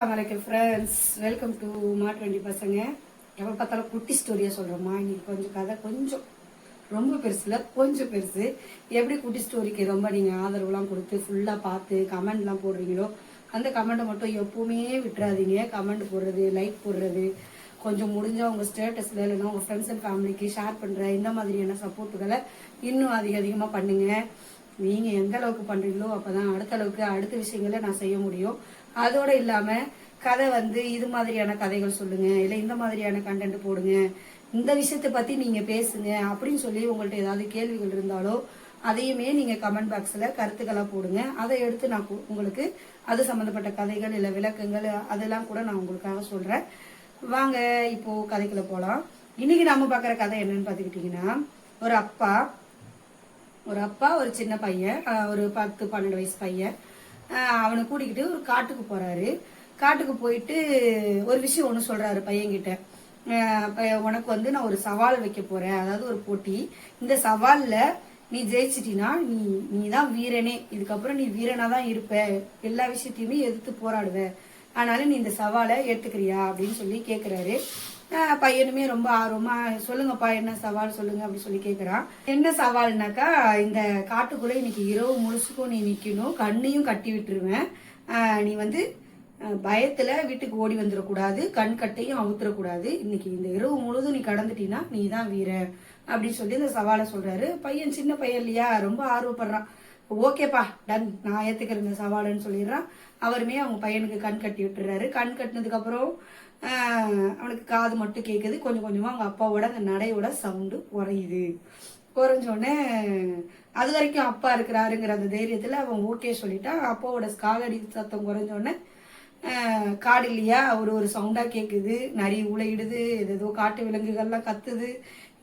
வணக்கம் friends welcome to மாட்டு வண்டி பசங்க எப்போ பார்த்தாலும் குட்டி ஸ்டோரியாக சொல்கிறோம்மா இன்னைக்கு கொஞ்சம் கதை கொஞ்சம் ரொம்ப பெருசில் கொஞ்சம் பெருசு. எப்படி குட்டி ஸ்டோரிக்கு ரொம்ப நீங்கள் ஆதரவுலாம் கொடுத்து ஃபுல்லாக பார்த்து கமெண்ட்லாம் போடுறீங்களோ அந்த கமெண்ட்டை மட்டும் எப்போவுமே விட்டுறாதீங்க. கமெண்ட் போடுறது லைக் போடுறது கொஞ்சம் முடிஞ்சால் உங்கள் ஸ்டேட்டஸில் இல்லைன்னா உங்கள் ஃப்ரெண்ட்ஸ் அண்ட் ஃபேமிலிக்கு ஷேர் பண்ணுற இந்த மாதிரியான சப்போர்ட்டுகளை இன்னும் அதிக அதிகமாக பண்ணுங்கள் நீங்கள் எந்த அளவுக்கு அப்போ தான் அடுத்த அளவுக்கு அடுத்த விஷயங்களை நான் செய்ய முடியும். அதோட இல்லாம கதை வந்து இது மாதிரியான கதைகள் சொல்லுங்க இல்ல இந்த மாதிரியான கண்டென்ட் போடுங்க இந்த விஷயத்தை பத்தி நீங்க பேசுங்க அப்படின்னு சொல்லி உங்கள்ட்ட ஏதாவது கேள்விகள் இருந்தாலோ அதையுமே நீங்க கமெண்ட் பாக்ஸ்ல கருத்துக்களா போடுங்க. அதை எடுத்து நான் உங்களுக்கு அது சம்பந்தப்பட்ட கதைகள் இல்ல விளக்கங்கள் அதெல்லாம் கூட நான் உங்களுக்காக சொல்றேன். வாங்க இப்போ கதைக்குள்ள போலாம். இன்னைக்கு நாம பாக்குற கதை என்னன்னு பாத்துக்கிட்டீங்கன்னா ஒரு அப்பா ஒரு அப்பா ஒரு சின்ன பையன் ஒரு பத்து பன்னெண்டு வயசு பையன். அவனை கூட்டிக்கிட்டு ஒரு காட்டுக்கு போறாரு. காட்டுக்கு போயிட்டு ஒரு விஷயம் ஒன்று சொல்றாரு பையன்கிட்ட. உனக்கு வந்து நான் ஒரு சவால் வைக்க போறேன். அதாவது ஒரு போட்டி. இந்த சவால்ல நீ ஜெயிச்சிட்டினா நீ நீ தான் வீரனே. இதுக்கப்புறம் நீ வீரனா தான் இருப்ப. எல்லா விஷயத்தையுமே எதிர்த்து போராடுவ. அதனால நீ இந்த சவாலை ஏத்துக்கிறியா அப்படின்னு சொல்லி கேக்குறாரு. பையனுமே ரொம்ப ஆர்வமா சொல்லுங்கப்பா என்ன சவால் சொல்லுங்க அப்படின்னு சொல்லி கேக்குறான். என்ன சவால்னாக்கா இந்த காட்டுக்குள்ள இன்னைக்கு இரவு முழுசுக்கும் நீ நிக்கணும் கண்ணையும் கட்டி விட்டுருவேன். நீ வந்து பயத்தில் பயத்துல வீட்டுக்கு ஓடி வந்துடக்கூடாது கண் கட்டையும் அவுத்துறக்கூடாது இன்னைக்கு இந்த இரவு முழுதும் நீ கடந்துட்டீன்னா நீ தான் வீர அப்படின்னு சொல்லி இந்த சவாலை சொல்றாரு. பையன் சின்ன பையன் இல்லையா ரொம்ப ஆர்வப்படுறான். ஓகேப்பா டன் நான் ஏத்துக்கிறேன் இந்த சவாலுன்னு சொல்லிடுறான். அவருமே அவங்க பையனுக்கு கண் கட்டி விட்டுறாரு. கண் கட்டினதுக்கு அப்புறம் அவனுக்கு காது மட்டும் கேட்குது கொஞ்சம் கொஞ்சமாக அவங்க அப்பாவோட அந்த நடையோட சவுண்டு குறையுது. குறைஞ்சோடனே அது வரைக்கும் அப்பா இருக்கிறாருங்கிற அந்த தைரியத்தில் அவன் ஓகே சொல்லிட்டா. அப்பாவோட காலடி சத்தம் குறைஞ்சோடனே காடு இல்லையா ஒரு ஒரு சவுண்டாக கேட்குது நிறைய உலையிடுது ஏதோ காட்டு விலங்குகள்லாம் கத்துது.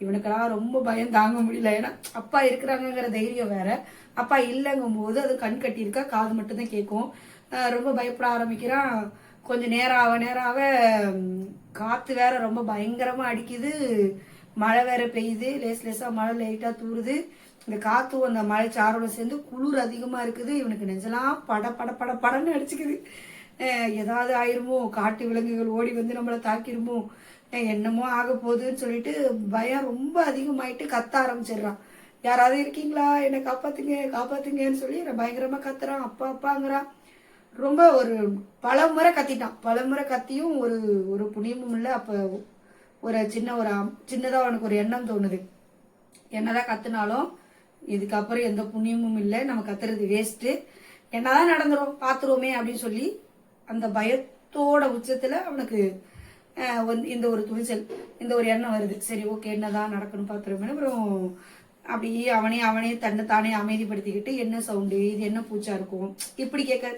இவனுக்கெல்லாம் ரொம்ப பயம் தாங்க முடியல. ஏன்னா அப்பா இருக்கிறாங்கங்கிற தைரியம் வேற. அப்பா இல்லைங்கும் போது அது கண் கட்டியிருக்கா காது மட்டும்தான் கேட்கும் ரொம்ப பயப்பட ஆரம்பிக்கிறான். கொஞ்சம் நேரம் ஆக நேரம் ஆக காற்று வேற ரொம்ப பயங்கரமாக அடிக்குது. மழை வேற பெய்யுது. லேஸ் லேஸாக மழை லைட்டாக தூறுது இந்த காற்று அந்த மழை சாரோட சேர்ந்து குளிர் அதிகமாக இருக்குது. இவனுக்கு நெஞ்சலாம் பட பட பட படன்னு அடிச்சுக்குது. ஏதாவது ஆயிருமோ? காட்டு விலங்குகள் ஓடி வந்து நம்மளை தாக்கிருமோ? என்னமோ ஆக போகுதுன்னு சொல்லிட்டு பயம் ரொம்ப அதிகமாயிட்டு கத்த ஆரம்பிச்சிடுறான். யாராவது இருக்கீங்களா? என்னை காப்பாத்துங்க காப்பாத்துங்கன்னு சொல்லி பயங்கரமா கத்துறான். அப்பா அப்பாங்கிறான். ரொம்ப ஒரு பல முறை கத்திட்டான். பல முறை கத்தியும் ஒரு ஒரு புண்ணியமும் இல்லை. அப்போ ஒரு சின்ன ஒரு அம்- அவனுக்கு ஒரு எண்ணம் தோணுது. என்னதான் கத்துனாலும் இதுக்கப்புறம் எந்த புண்ணியமும் இல்லை. நம்ம கத்துறது வேஸ்ட்டு என்னதான் நடந்துரும் பார்த்துருவோமே அப்படின்னு சொல்லி அந்த பயத்தோட உச்சத்தில் அவனுக்கு வந்து இந்த ஒரு துணிச்சல் இந்த ஒரு எண்ணம் வருது. சரி ஓகே என்னதான் நடக்கணும் பார்த்துருவோமே அப்புறம் அப்படியே அவனே அவனே தன்னை தானே அமைதிப்படுத்திக்கிட்டு என்ன சவுண்டு இது என்ன பூச்சா இருக்கும்? இப்படி கேட்க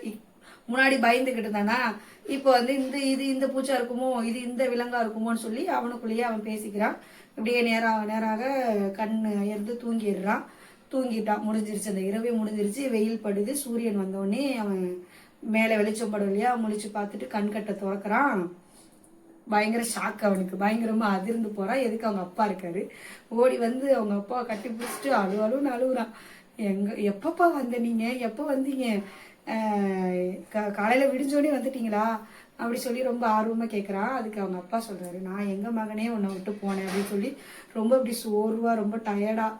முன்னாடி பயந்துகிட்டு இருந்தானா இப்போ வந்து இந்த இது இந்த பூச்சா இருக்குமோ இது இந்த விலங்கா இருக்குமோன்னு சொல்லி அவனுக்குள்ளேயே அவன் பேசிக்கிறான். இப்படியே நேராக நேராக கண் அயர்ந்து தூங்கிடுறான். தூங்கிட்டான். முடிஞ்சிருச்சு. அந்த இரவே முடிஞ்சிருச்சு. வெயில் படுது. சூரியன் வந்தோடனே அவன் மேலே வெளிச்சம் படும் முழிச்சு பார்த்துட்டு கண்கட்டை திறக்கிறான். பயங்கர ஷாக் அவனுக்கு. பயங்கரமா அதிர்ந்து போறான். எதுக்கு அவங்க அப்பா இருக்காரு? ஓடி வந்து அவங்க அப்பாவை கட்டி பிடிச்சிட்டு அழு அழுகுறான். எங்க எப்பப்பா வந்த நீங்க? எப்போ வந்தீங்க? கா- காலையில விடிஞ்சோடனே வந்துட்டீங்களா? அப்படி சொல்லி ரொம்ப ஆர்வமா கேக்குறான். அதுக்கு அவங்க அப்பா சொல்றாரு நான் எங்க மகனே உன்னை விட்டு போனேன் அப்படின்னு சொல்லி ரொம்ப அப்படி சோர்வா ரொம்ப டயர்டா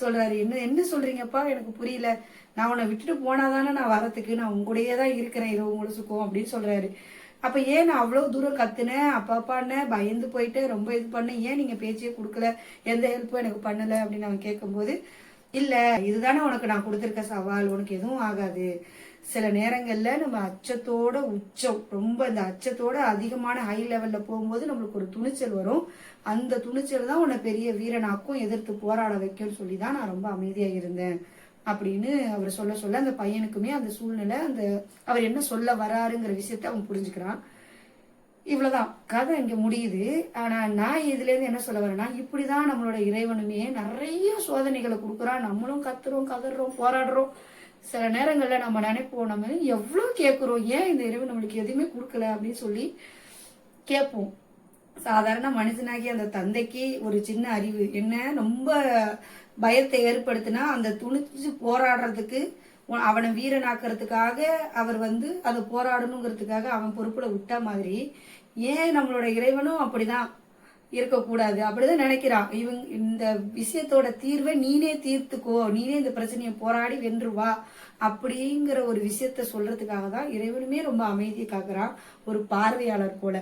சொல்றாரு. என்ன என்ன சொல்றீங்கப்பா? எனக்கு புரியல. நான் உன்னை விட்டுட்டு போனாதானே நான் வரத்துக்கு நான் உங்களுடைய தான் இருக்கிறேன். இரவு முழுசுக்கும் அப்படின்னு சொல்றாரு. அப்ப ஏன் நான் அவ்வளவு தூரம் கத்துனேன்? அப்பா அப்பான்னு பயந்து போயிட்டு ரொம்ப இது பண்ணேன். ஏன் நீங்க பேச்சே கொடுக்கல? எந்த ஹெல்ப்பும் எனக்கு பண்ணல அப்படின்னு அவன் கேட்கும்போது இல்ல இதுதானே உனக்கு நான் கொடுத்துருக்க சவால். உனக்கு எதுவும் ஆகாது. சில நேரங்கள்ல நம்ம அச்சத்தோட உச்சம் ரொம்ப இந்த அச்சத்தோட அதிகமான ஹை லெவல்ல போகும்போது நம்மளுக்கு ஒரு துணிச்சல் வரும். அந்த துணிச்சல் தான் உன்னை பெரிய வீரனாக்கும் எதிர்த்து போராட வைக்கும்னு சொல்லி தான் நான் ரொம்ப அமைதியா இருந்தேன் அப்படின்னு அவர் சொல்ல சொல்ல அந்த பையனுக்குமே அந்த சூழ்நிலை அந்த அவர் என்ன சொல்ல வராருங்கிற விஷயத்த அவன் புரிஞ்சுக்கிறான். இவ்வளவுதான். கதை இங்க முடியுது. ஆனா நான் இதுல இருந்து என்ன சொல்ல வரேன்னா இப்படிதான் நம்மளோட இறைவனுமே நிறைய சோதனைகளை கொடுக்குறான். நம்மளும் கத்துறோம் கதறோம் போராடுறோம். சில நேரங்களில் நம்ம நினைப்போம் நம்ம எவ்வளோ கேட்குறோம் ஏன் இந்த இறைவன் நம்மளுக்கு எதுவுமே கொடுக்கல அப்படின்னு சொல்லி கேட்போம். சாதாரண மனுஷனாகி அந்த தந்தைக்கு ஒரு சின்ன அறிவு. என்ன ரொம்ப பயத்தை ஏற்படுத்தினா அந்த துணிச்சு போராடுறதுக்கு அவனை வீரனாக்குறதுக்காக அவர் வந்து அதை போராடணுங்கிறதுக்காக அவன் பொறுப்புல விட்ட மாதிரி ஏன் நம்மளோட இறைவனும் அப்படிதான்? இருக்கக்கூடாது. அப்படிதான் நினைக்கிறான். இவங்க இந்த விஷயத்தோட தீர்வை நீனே தீர்த்துக்கோ நீனே இந்த பிரச்சனையை போராடி வென்று வா அப்படிங்கிற ஒரு விஷயத்த சொல்றதுக்காக தான் இறைவனுமே ரொம்ப அமைதியை காக்குறான் ஒரு பார்வையாளர் போல.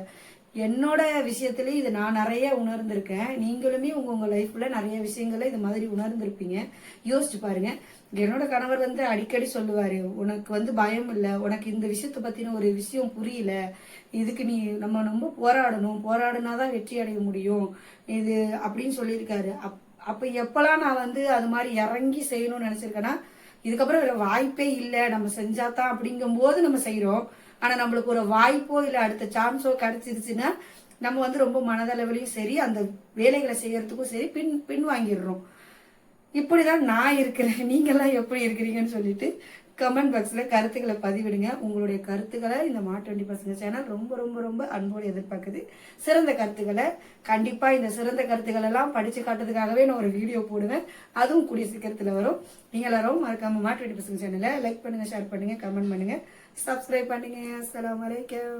என்னோட விஷயத்துலேயும் இது நான் நிறைய உணர்ந்திருக்கேன். நீங்களுமே உங்க உங்க லைஃப்ல நிறைய விஷயங்களை இது மாதிரி உணர்ந்திருப்பீங்க. யோசிச்சு பாருங்க. என்னோட கணவர் வந்து அடிக்கடி சொல்லுவாரு உனக்கு வந்து பயம் இல்ல. உனக்கு இந்த விஷயத்தை பத்தின ஒரு விஷயம் புரியல. இதுக்கு நீ நம்ம ரொம்ப போராடணும். போராடினாதான் வெற்றி அடைய முடியும். இது அப்படின்னு சொல்லியிருக்காரு. அப் அப்ப எப்பெல்லாம் நான் வந்து அது மாதிரி இறங்கி செய்யணும்னு நினைச்சிருக்கேன்னா இதுக்கப்புறம் வேற வாய்ப்பே இல்லை. நம்ம செஞ்சாதான் அப்படிங்கும் போது நம்ம செய்யறோம் ஆனா நம்மளுக்கு ஒரு வாய்ப்போ இல்லை. அடுத்த சான்ஸோ கிடைச்சிருச்சுன்னா நம்ம வந்து ரொம்ப மனதளவிலையும் சரி அந்த வேலைகளை செய்யறதுக்கும் சரி பின் பின் வாங்கிடுறோம் இப்படிதான் நான் இருக்கிறேன். நீங்கெல்லாம் எப்படி இருக்கிறீங்கன்னு சொல்லிட்டு கமெண்ட் பாக்ஸில் கருத்துக்களை பதிவிடுங்க. உங்களுடைய கருத்துக்களை இந்த மாட்டு பசங்க சேனல் ரொம்ப ரொம்ப ரொம்ப அன்போடு எதிர்பார்க்குது. சிறந்த கருத்துக்களை கண்டிப்பாக இந்த சிறந்த கருத்துக்கள் எல்லாம் படித்து காட்டுறதுக்காகவே நான் ஒரு வீடியோ போடுவேன். அதுவும் கூடிய சீக்கிரத்தில் வரும். நீங்கள் எல்லாரும் மறக்காம மாட்டு பசங்க சேனலை லைக் பண்ணுங்கள் ஷேர் பண்ணுங்கள் கமெண்ட் பண்ணுங்கள் சப்ஸ்கிரைப் பண்ணுங்க. அஸ்லாம் வலைக்கம்